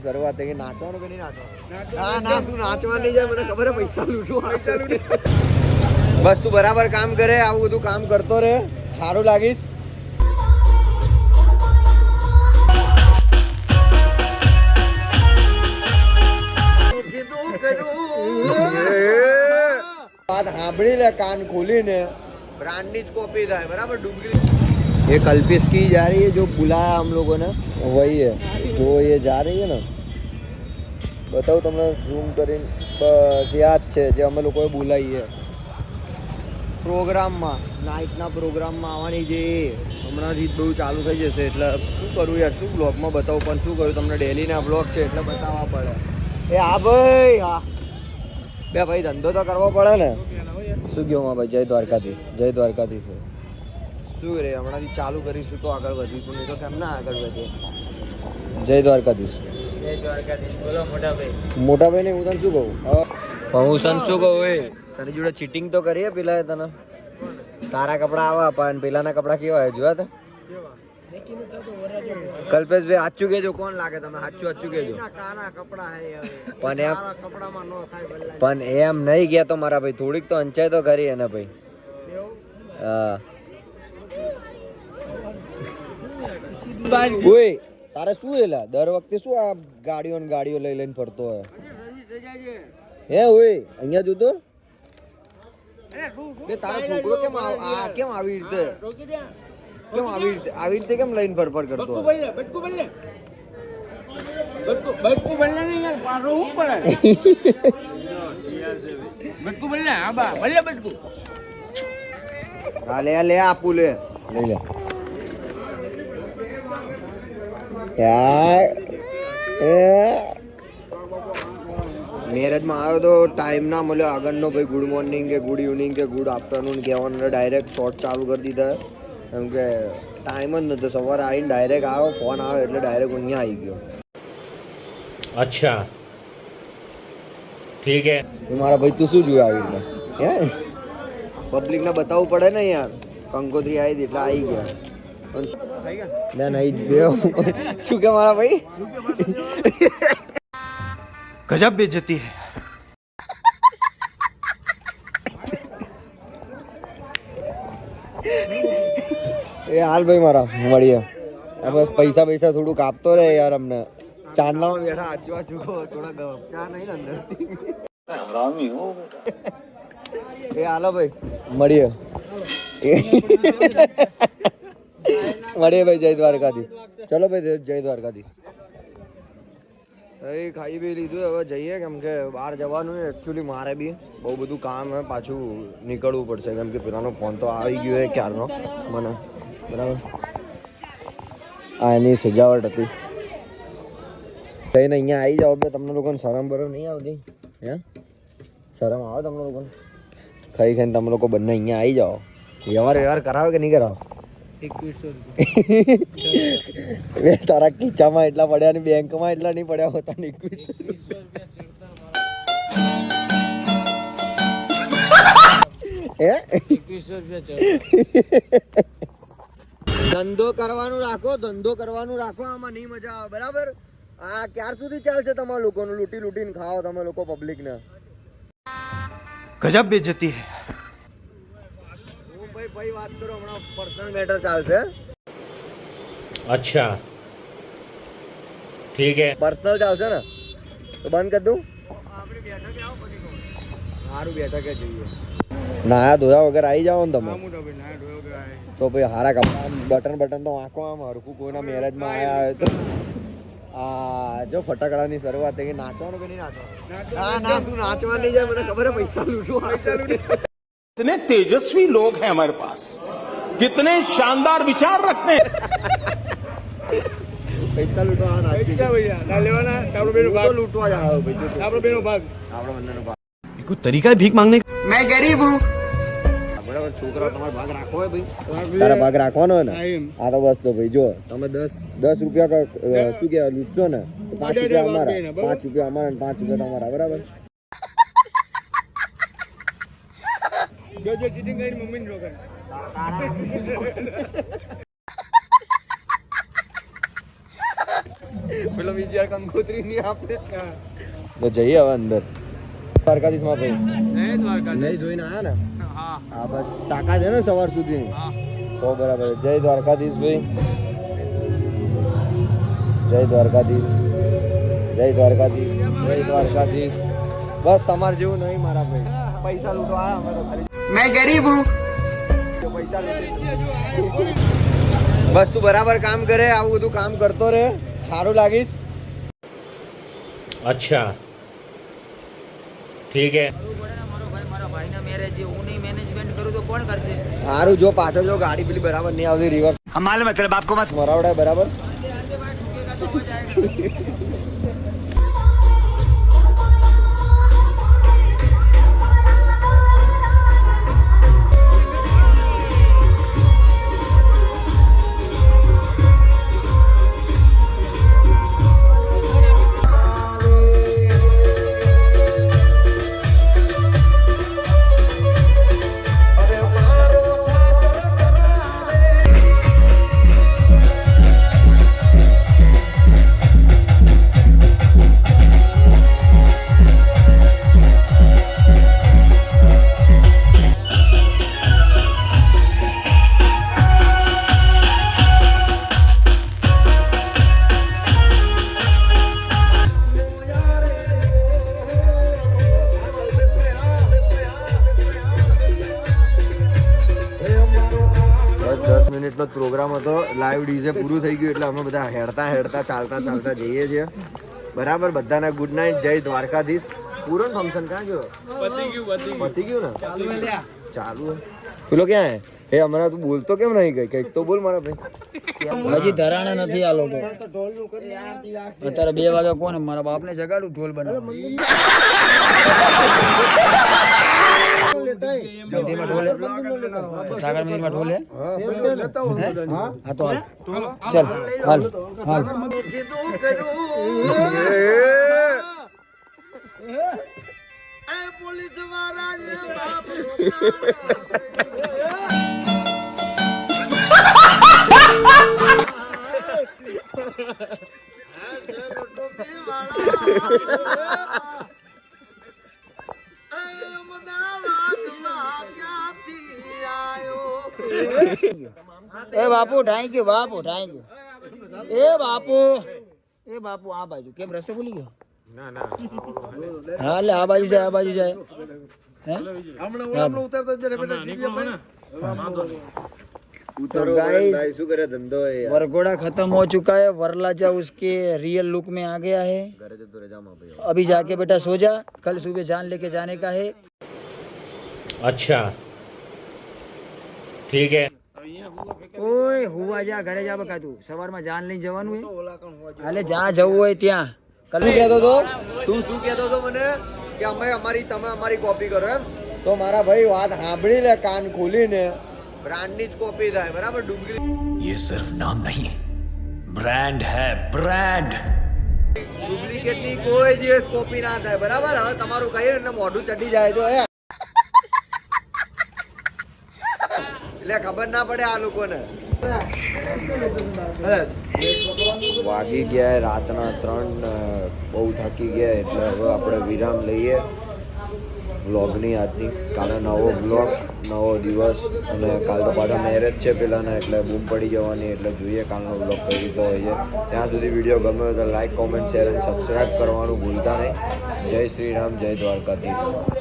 શરૂઆત થઈ નાચવાનું કે નહીં નાચવાનું? ના ના તું નાચવા નહીં જાય. મને ખબર પૈસા લૂંટું પૈસા લૂંટું. બસ તું બરાબર કામ કરે આવું બધું કામ કરતો રહે. સારું લાગીશ. વાત સાંભળી લે કાન ખોલીને. બ્રાન્ડની જ કોપી થાય. બરાબર ડુંગળી ये कल्पिस की जा रही है जो बुलाया हम लोगों ने वही है जो ये जा रही है ને બતાવું તમને ઝૂમ કરીને બસ યાદ છે જે અમે લોકોએ બોલાવીએ પ્રોગ્રામમાં નાઇટના પ્રોગ્રામમાં આવવાની જે હમણાંથી જ બહુ ચાલુ થઈ જશે એટલે શું કરું યાર શું બ્લોગમાં બતાવું પણ શું કરું તમને ડેલીના બ્લોગ છે એટલે બતાવવા પડે એ હા ભાઈ હા બે ભાઈ ધંધો તો કરવો પડે ને શું કહું માં ભાઈ જય દ્વારકાધીશ જય દ્વારકાધીશ ભાઈ શું રે હમણાંથી ચાલુ કરીશું તો આગળ વધીશું નહીં તો કેમ ના આગળ વધે? જય દ્વારકાધીશ. મોટા ભાઈ ને હું તને શું કહું? હું તને શું કહું એ? તારી જોડે ચીટિંગ તો કરીએ પેલા તને? તારા કપડા આવા પણ પેલાના કપડા કેવા જોયા તે કલ્પેશભાઈ સાચું કેજો કોણ લાગે તમે સાચું સાચું કેજો પણ એમ પણ એમ નહીં ગયા તો મારા ભાઈ થોડીક તો અંચાય તો કરી એને ભાઈ. હા. ઓય. તારે શું એલા? દર વખતે શું આ ગાડીઓ ને ગાડીઓ લઈ લઈને ફરતો હોય? હે ઓય અહીંયા જોતો બે તારો છોકરો કેમ આ કેમ આવી રીતે? કેમ આવી રીતે આવી રીતે કેમ લઈને ફરફર કરતો હોય? હા લે લે આપું લે લઈ લે યાર એ મેરેજમાં આવ્યો તો ટાઈમ ના મળ્યો. આગળનો ભાઈ ગુડ મોર્નિંગ કે ગુડ ઇવનિંગ કે ગુડ આફ્ટરનૂન કહેવાનો ડાયરેક્ટ શોર્ટ ચાલુ કરી દીધા. કેમ કે ટાઈમ જ નહોતો સવારે આવીને ડાયરેક્ટ આવ્યો ફોન આવ્યો એટલે ડાયરેક્ટ અહીંયા આવી ગયો. અચ્છા. ઠીક હે. મારા ભાઈ તું શું જોયું આવી રીતે? હે? પબ્લિકને બતાવવું પડે ને યાર. કંકોત્રી આવી એટલે આવી ગયા. ના ના ઈ બે. શું કે મારા ભાઈ? ગજબ બેજતી હે. એ હાલ ભાઈ મારા મળીએ. બસ પૈસા પૈસા થોડું કાપતો રહે યાર અમને. ચાંદલામાં બેઠા આચુ આચુ થોડા ગપચા નહીં અંદર. હરામી હો એ હાલો ભાઈ મળીએ. મળીએ ભાઈ જય દ્વારકાધીશ. ચલો ભાઈ જય દ્વારકાધીશ. એ ખાઈ બી લીધું, હવે જઈએ. કેમ કે બહાર જવાનું એકચ્યુઅલી મારે બી બહુ બધું કામ હે પાછું નીકળવું પડશે. કેમ કે પેલાનો ફોન તો આવી ગયો હે ક્યારનો? મને. બરાબર? આ એની સજાવટ હતી. જઈને અહીંયા આવી જાઓ બે તમને લોકોને શરમ બરમ નહીં આવતી. હે? શરમ આવે તમને લોકોને? ખાઈ ખાઈને તમે લોકો બંને અહીંયા આવી જાઓ. વ્યવહાર વ્યવહાર કરાવે કે નહીં કરાવો? બે તારા ખીચામાં એટલા પડ્યા ને બેંકમાં એટલા નહીં પડ્યા હોતા ને એકવીસો ધંધો કરવાનું રાખો, ધંધો કરવાનું રાખો, આમાં નહીં મજા આવે, બરાબર? આ ક્યાર સુધી ચાલશે તમારા લોકોનું? લૂંટી લૂંટીને ખાઓ તમે લોકો પબ્લિકને ગજબ બેજતી હૈ. ભાઈ વાત કરો હમણાં પર્સનલ મેટર ચાલશે. અચ્છા. ઠીક હે. પર્સનલ ચાલશે ને? તો બંધ કર દઉં? આપણે બેઠકે આવો પછી સારું બેઠકે જઈએ. નાયા ધોયા વગર આવી જાઓ ને તમે. તો ભાઈ હારા કપડા બટન બટન તો આંખો આમ હરખું કોઈના મેરેજમાં આવ્યા હોય તો. આ જો ફટાકડાની શરૂઆત થઈ નાચવાનું કે નહીં નાચવાનું? ના ના તું નાચવાની જાય મને ખબર પૈસા લૂંટું પૈસા લૂંટું कितने तेजस्वी लोग हैं हमारे पास कितने शानदार विचार रखते हैं પૈસા લૂંટવા આ નાચી હું તો લૂંટવા જ આવ્યો ભાઈ જો તો. આપણો બંનેનો ભાગ कोई तरीका है भीख मांगने બરાબર છોકરા તમારો ભાગ રાખવો હોય ભાઈ તારા ભાગ રાખવાનો હોય ને હા તો બસ તો ભાઈ જો તમે દસ દસ રૂપિયા ક- અ, શું કહેવાય લૂંટશો ને તો પાંચ રૂપિયા અમારા પાંચ રૂપિયા અમારા અને પાંચ રૂપિયા તમારા બરાબર પેલો બીજી કંકોત્રી નહીં આપે. તો જઈએ હવે અંદર. દ્વારકાધીશમાં ભાઈ. નહીં જોઈને આયા ને? હા. બસ. તાકાત છે ને સવાર સુધી તો બરાબર. જય દ્વારકાધીશ ભાઈ. જય દ્વારકાધીશ. જય દ્વારકાધીશ. જય દ્વારકાધીશ. બસ તમારે જેવું નહીં મારા ભાઈ. પૈસા લૂંટો આયા અમારો ખાલી. मैं गरीब हूँ પૈસા લૂંટી બસ તું બરાબર કામ કરે આવું બધું કામ કરતો રહે સારું લાગીશ अच्छा ठीक है મારા ભાઈના મેરેજ છે હું નહીં મેનેજમેન્ટ કરું તો કોણ કરશે સારું જો પાછળ જો ગાડી પેલી બરાબર નહીં આવતી રિવર્સ हम मालूम है तेरे बाप को मत મરાવડાય બરાબર દસ પ્રોગ્રામ હતો. લાઈવ ડીજે પૂરું થઈ ગયું એટલે અમે બધા હેડતા હેડતા ચાલતા ચાલતા જઈએ છીએ. બરાબર? બધાને ગુડ નાઇટ જય દ્વારકાધીશ. પૂરો ફંક્શન ક્યાં ગયો? પતી ગયું ને? ચાલુ હે. પેલો ક્યાં હે? એ હમણાં તું બોલતો કેમ નહીં ગઈ કંઈક તો બોલ મારા ભાઈ. હજી ધરાણા નથી આ લોકો. અત્યારે બે વાગે કોને મારા બાપને જગાડું ઢોલ બનાવ મંદિરમાં ઢોલ? સાગર મંદિરમાં ઢોલ. હા તો ચાલ. હાલ. હાલ. એ બાપુ thank you Bapu thank you એ બાપુ એ બાપુ આ બાજુ કેમ રસ્તો ભૂલી ગયો હા એટલે આ બાજુ જાય આ બાજુ જાય હે? ઉતરો guys, શું કરે ધંધો એ યાર? वरघोड़ा खत्म हो चुका है वरलाजा उसके रियल लुक में आ गया है ઘરે જતો રહે જા મારા ભાઈ अभी जाके बेटा सो जा कल सुबह जान लेके जाने का है अच्छा ठीक है ઓય હુવા જા ઘરે જા બકા તું. સવારમાં જાન લઈને જવાનું હે. હાલે જ્યાં જવું હોય ત્યાં. કલ કહેતો તો તું શું કહેતો તો મને? કે અમે અમારી તમે અમારી કોપી કરો એમ. તો મારા ભાઈ વાત સાંભળી લે કાન ખોલીને. બ્રાન્ડની જ કોપી થાય બરાબર? ડુપ્લિકેટ યે સિર્ફ નામ નહીં બ્રાન્ડ હે બ્રાન્ડ ડુપ્લિકેટની કોઈ દિવસ કોપી ના થાય બરાબર? હવે તમારું કહીએ એટલે મોઢું ચડી જાય તો એટલે ખબર ના પડે આ લોકોને. વાગી ગયા રાતના ત્રણ બહુ થાકી ગયા એટલે હવે આપણે વિરામ લઈએ વ્લોગની આજની. કાલે નવો બ્લોગ નવો દિવસ અને કાલ તો પાછા મેરેજ છે પેલાના એટલે બૂમ પડી જવાની એટલે જોઈએ કાલનો બ્લોગ કઈ રીતે હોય છે. ત્યાં સુધી વીડિયો ગમે હોય તો લાઇક કોમેન્ટ શેર અને સબસ્ક્રાઈબ કરવાનું ભૂલતા નહીં. જય શ્રી રામ, જય દ્વારકાધીશ.